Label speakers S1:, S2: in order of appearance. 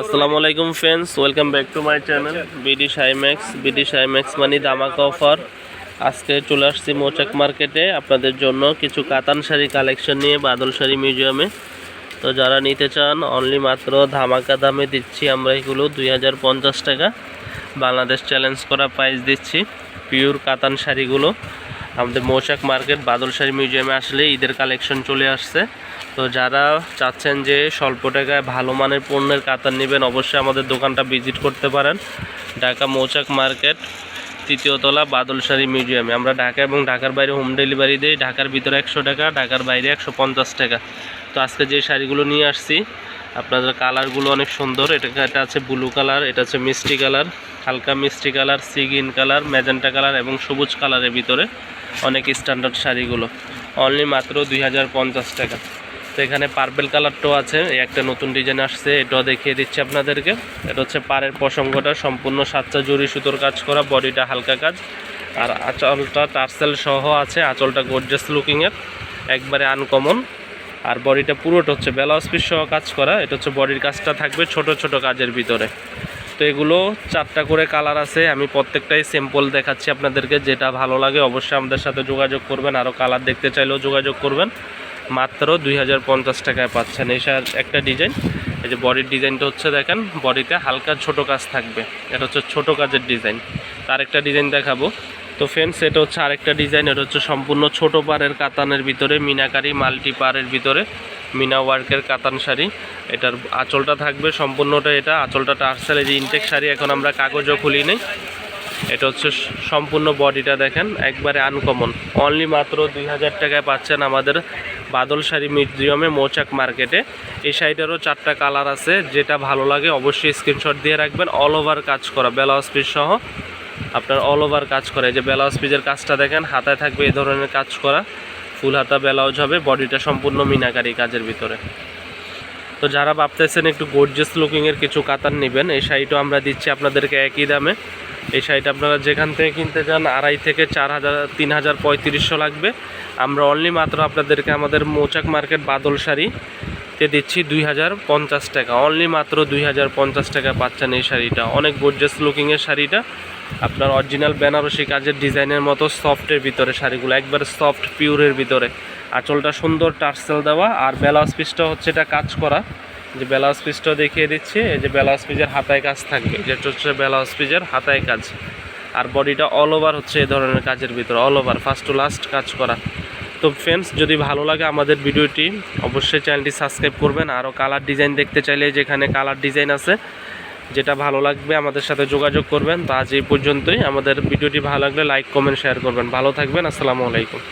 S1: আসসালামু আলাইকুম friends welcome back to my channel BD Shymax BD Shymax মানে দামাকা অফার আজকে চলে আসছি মোচাক মার্কেটে, আপনাদের জন্য কিছু কাতান শাড়ি কালেকশন নিয়ে বাদল শাড়ি মিউজিয়ামে তো যারা নিতে চান অনলি মাত্র ধামাকা দামে দিচ্ছি আমরা এগুলো, দুই হাজার পঞ্চাশ টাকা। বাংলাদেশ চ্যালেঞ্জ করা প্রাইস দিচ্ছি পিওর কাতান শাড়িগুলো। আমাদের মৌচাক মার্কেট বাদলশাড়ি মিউজিয়ামে আসলে ঈদের কালেকশন চলে আসছে। তো যারা চাচ্ছেন যে স্বল্প টাকায় ভালো মানের পণ্যের কাতার নেবেন, অবশ্যই আমাদের দোকানটা ভিজিট করতে পারেন। ঢাকা মৌচাক মার্কেট তৃতীয়তলা বাদলশাড়ি মিউজিয়ামে। আমরা ঢাকা এবং ঢাকার বাইরে হোম ডেলিভারি দিই, ঢাকার ভিতরে একশো টাকা, ঢাকার বাইরে একশো পঞ্চাশ টাকা। তো আজকে যে শাড়িগুলো নিয়ে আসছি, আপনাদের কালারগুলো অনেক সুন্দর। এটা এটা আছে ব্লু কালার, এটা আছে মিষ্টি কালার, হালকা মিষ্টি colour, sea green colour, magenta colour এবং সবুজ কালারের ভিতরে। অনেক স্ট্যান্ডার্ড শাড়িগুলো। অনলি মাত্র দুই হাজার পঞ্চাশ টাকা। তো এখানে পার্পেল কালারটাও আছে, এই একটা নতুন ডিজাইন আসছে, এটাও দেখিয়ে দিচ্ছি আপনাদেরকে। এটা হচ্ছে পাড়ের প্রসঙ্গটা সম্পূর্ণ সাতটা জুড়ি সুতোর কাজ করা, বডিটা হালকা কাজ। আর আঁচলটা টার্সেল সহ আছে, আঁচলটা গর্জাস লুকিংয়ের একবারে আনকমন আর বডিটা পুরোটা হচ্ছে ব্লাউজ পিস সহ কাজ করা, এটা হচ্ছে বডির কাজটা থাকবে ছোট ছোট কাজের ভিতরে। তো এগুলো চারটা করে কালার আছে। আমি প্রত্যেকটাই স্যাম্পল দেখাচ্ছি আপনাদেরকে। যেটা ভালো লাগে অবশ্যই আমাদের সাথে যোগাযোগ করবেন। আরও কালার দেখতে চাইলেও যোগাযোগ করবেন। মাত্র দুই হাজার পঞ্চাশ টাকায় পাচ্ছেন। এই শাড়- একটা ডিজাইন এই যে বডির ডিজাইনটা হচ্ছে দেখেন। বডিতে হালকা ছোট কাজ থাকবে। এটা হচ্ছে ছোট কাজের ডিজাইন তার একটা ডিজাইন দেখাবো। তো ফ্রেন্ডস এটা হচ্ছে আরেকটা ডিজাইন এটা হচ্ছে সম্পূর্ণ ছোট পাড়ের কাতানের ভিতরে, মিনাকারি মাল্টি পাড়ের ভিতরে, মিনা ওয়ার্কের কাতান শাড়ি। এটার আঁচলটা থাকবে সম্পূর্ণটা এটা আঁচলটা টার্সেল এই যে ইনটেক শাড়ি এখন আমরা কাগজও খুলি নেই এটা হচ্ছে সম্পূর্ণ বডিটা দেখেন, একবারে আনকমন অনলি মাত্র দুই হাজার টাকায় পাচ্ছেন আমাদের বাদল শাড়ি মিউজিয়ামে, মৌচাক মার্কেটে। এই শাড়িটারও চারটা কালার আছে, যেটা ভালো লাগে অবশ্যই স্ক্রিনশট দিয়ে রাখবেন। অল ওভার কাজ করা, ব্লাউজ পিস সহ। আপনার অল ওভার কাজ করা যে ব্লাউজ পিসের কাজটা দেখেন, হাতায় থাকবে এই ধরনের কাজ করা। ফুল হাতা ব্লাউজ হবে, বডিটা সম্পূর্ণ মিনাকারি কাজের ভিতরে। তো যারা ভাবতেছেন একটু গর্জিয়াস লুকিংয়ের কিছু কাতান নেবেন, এই শাড়িটা আমরা দিচ্ছি আপনাদেরকে একই দামে। এই শাড়িটা আপনারা যেখান থেকে কিনতে চান, আড়াই থেকে চার হাজার, তিন হাজার পঁয়ত্রিশশো লাগবে। আমরা অনলি মাত্র আপনাদেরকে আমাদের মৌচাক মার্কেট বাদল শাড়িতে দিচ্ছি দুই হাজার পঞ্চাশ টাকা। অনলি মাত্র দুই হাজার পঞ্চাশ টাকা পাচ্ছেন এই শাড়িটা। অনেক গর্জিয়াস লুকিংয়ের শাড়িটা। আপনার অরিজিনাল বেনারসি কাজের ডিজাইনের মতো সফটের ভিতরে শাড়িগুলো, একবারে সফট পিওরের ভিতরে। আঁচলটা সুন্দর টার্সেল দেওয়া আর ব্লাউজ পিসটা হচ্ছে এটা কাজ করা। যে ব্লাউজ পিসটাও দেখিয়ে দিচ্ছি, এই যে ব্লাউজ পিসের হাতায় কাজ থাকবে, যেটা হচ্ছে ব্লাউজ পিসের হাতায় কাজ। আর বডিটা অল ওভার হচ্ছে এই ধরনের কাজের ভিতরে all over first to last কাজ করা। তো ফ্রেন্ডস যদি ভালো লাগে আমাদের ভিডিওটি, অবশ্যই চ্যানেলটি সাবস্ক্রাইব করবেন। আরও কালার ডিজাইন দেখতে চাইলে যেখানে কালার ডিজাইন আছে, যেটা ভালো লাগবে আমাদের সাথে যোগাযোগ করবেন। তো আজ এই পর্যন্তই। আমাদের ভিডিওটি ভালো লাগলে লাইক কমেন্ট শেয়ার করবেন। ভালো থাকবেন, আসসালামু আলাইকুম।